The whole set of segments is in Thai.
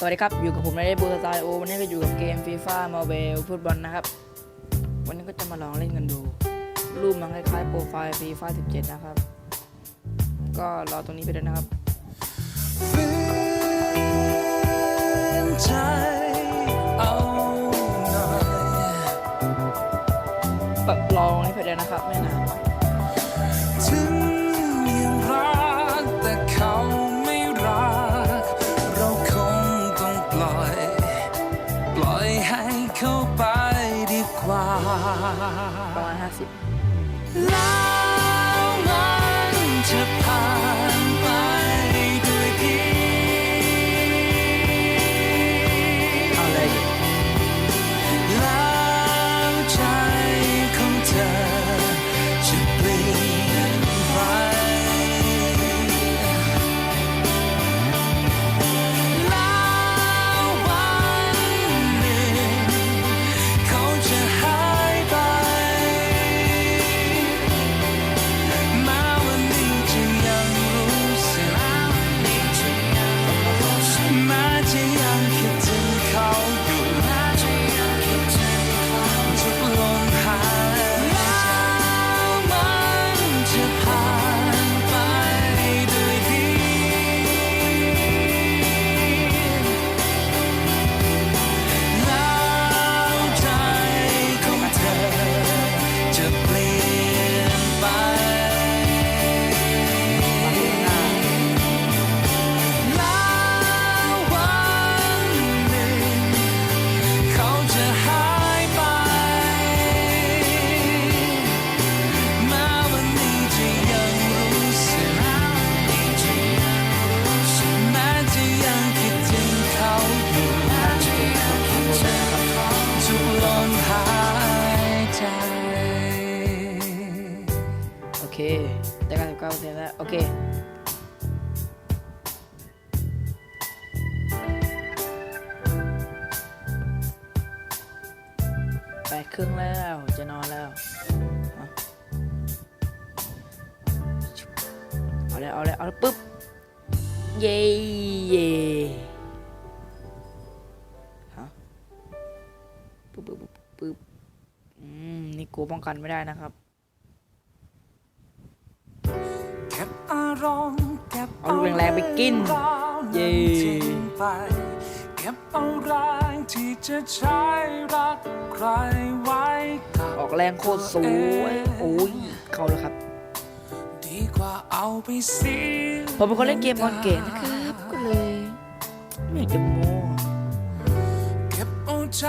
สวัสดีครับ อยู่กับผมในเดบูสไตโอวันนี้ก็อยู่กับเกมฟีฟ่ามาเวลฟุตบอลนะครับ วันนี้ก็จะมาลองเล่นกันดู รูปมันคล้ายๆโปรไฟล์ฟีฟ่า17 นะครับ ก็รอตรงนี้ไปด้วยนะครับ ป แล้วโอเคแปดครึ่งแล้วจะนอนแล้วเอาเลยเอาเลยเอาเลยปุ๊บ เย้เย้ฮะปุ๊บปุ๊บปุ๊บปุ๊บอืมนี่กูป้องกันไม่ได้นะครับ เก็บเอาลูกแรงๆไปกิน เย้ทิ้งไปเก็บเอาแรงที่จะใช้รักใครไว้กับออกแรงโคตรสวยโอ้ยเข้าแล้วครับดีกว่าเอาไปเสียผมเป็นคนเล่นเกมบอลเก่งนะครับก็เลยไม่อยากจะโม้เก็บเอาใจ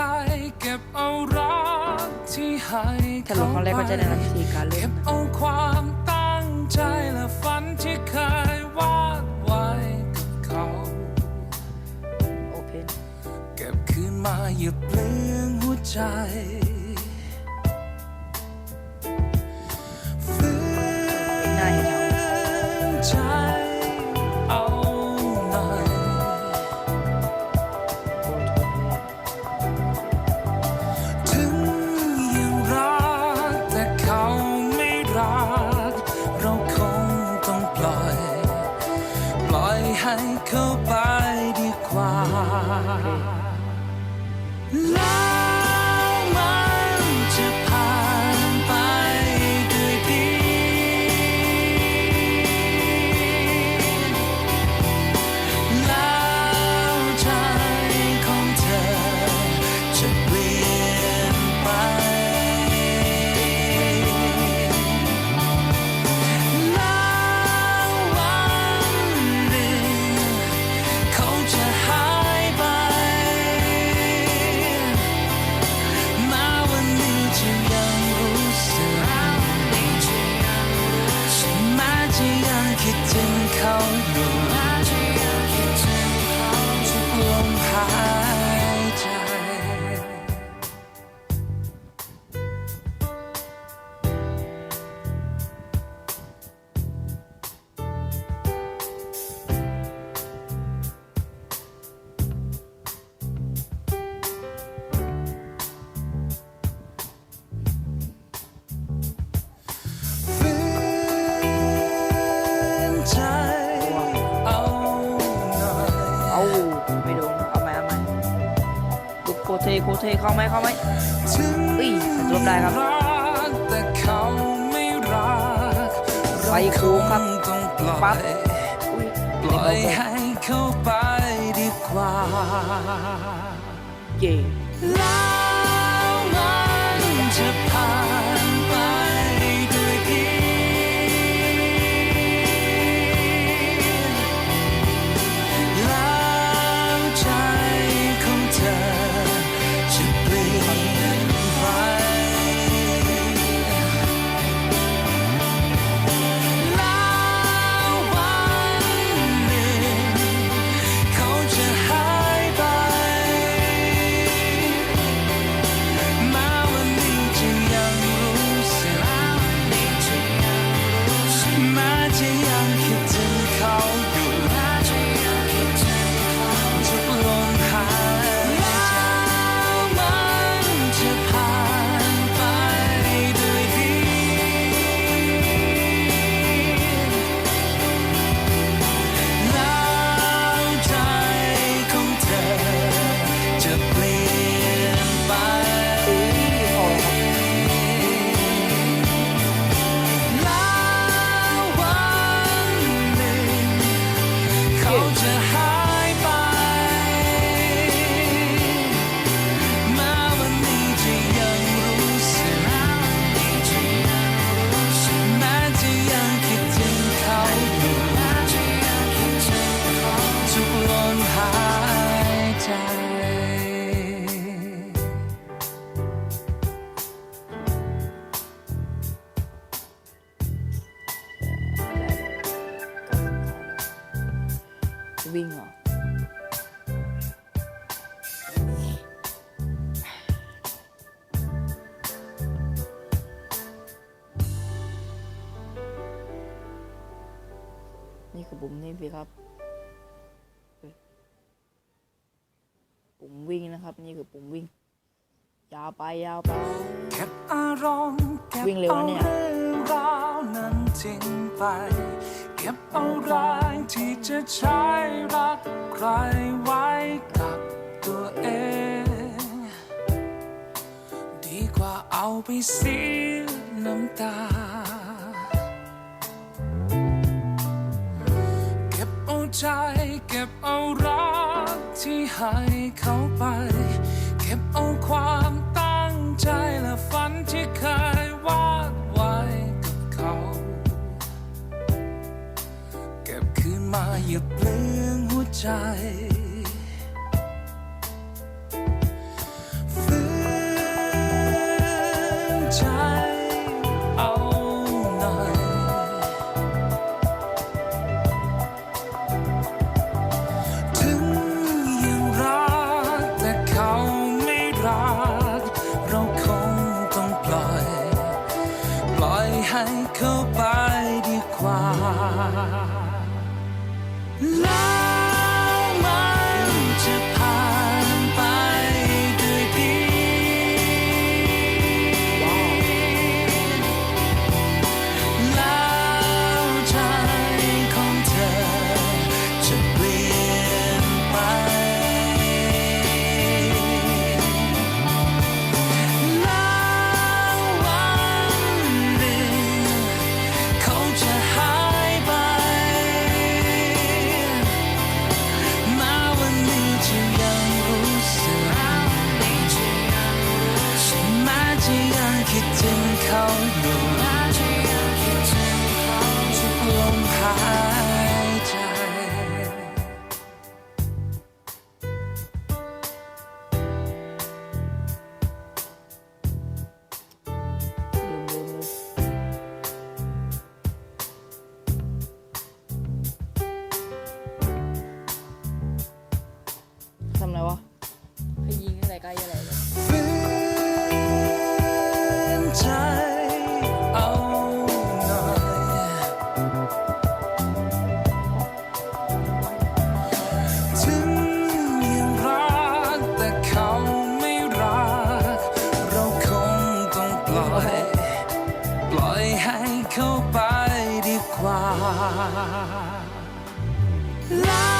เก็บเอารักที่ให้ถ้าลงครั้งแรกก็จะได้รับวิธีการเล่เก็นบเอาความตั้ง ใจและฝันที่เคยวาดไว้กับเขา โอเพนเก็บคืนมาอย่าเปลืองหัวใจฝืนหน้าเห็นเขาใจเอาหน่อยโคตรทุกเลยถึงยังรักแต่เขาไม่รัก ล่อย คเทเข้าไหมเข้าไหมอุ้ยรวมได้ครับไปคูครับต้องปั๊บปล่อยให้เขาไปดีกว่าเย่แล้วมันจะ วิ่งเหรอ นี่คือปุ่มนี่สิครับเฮ้ยปุ่มวิ่งนะครับ นี่คือปุ่มวิ่ง ยาวไปยาวไปเก็บอารมณ์เก็บวิ่งเร็วเอานะเนี่ย เรื่องราวนั้นทิ้งไป เก็บเอาแรงที่จะใช้รักใครไว้กับตัวเอง ดีกว่าเอาไปเสียน้ำตา เก็บเอาใจ เก็บเอารักที่ให้เขาไป เก็บเอาความตั้งใจและฝันที่เคยวาด มาอย่าเปลืองหัวใจฝืนใจเอาหน่อยถึงยังรักแต่เขาไม่รักเราคงต้องปล่อยปล่อยให้เขาไปดีกว่า แำอะไรวะให้ยิงอะไรใกล้อะไรเลยฝืนใจเอาหน่อยถึงยังไงต้องปล่อยปล่อยให้เขาไปดีกว่าแล้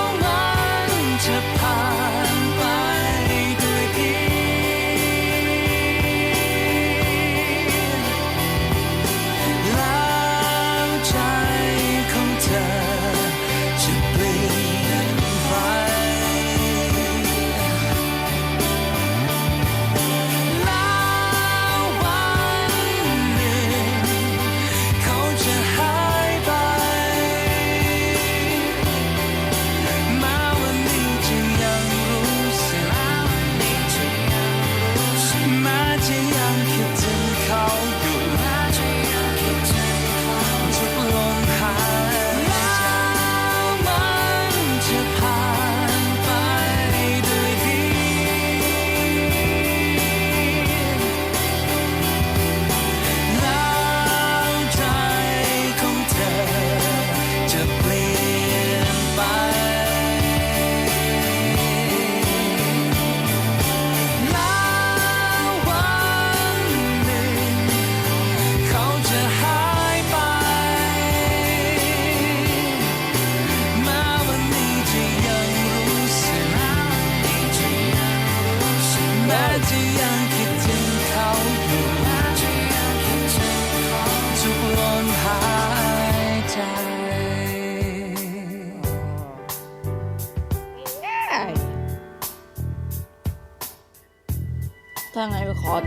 วมันจะ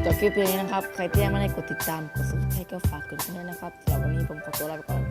จบคลิปเพลงนี้นะครับ ใครที่ยังไม่ได้กดติดตาม กด subscribe ก็ฝากกดกันด้วยนะครับสำหรับวันนี้ผมขอตัวลาไปก่อน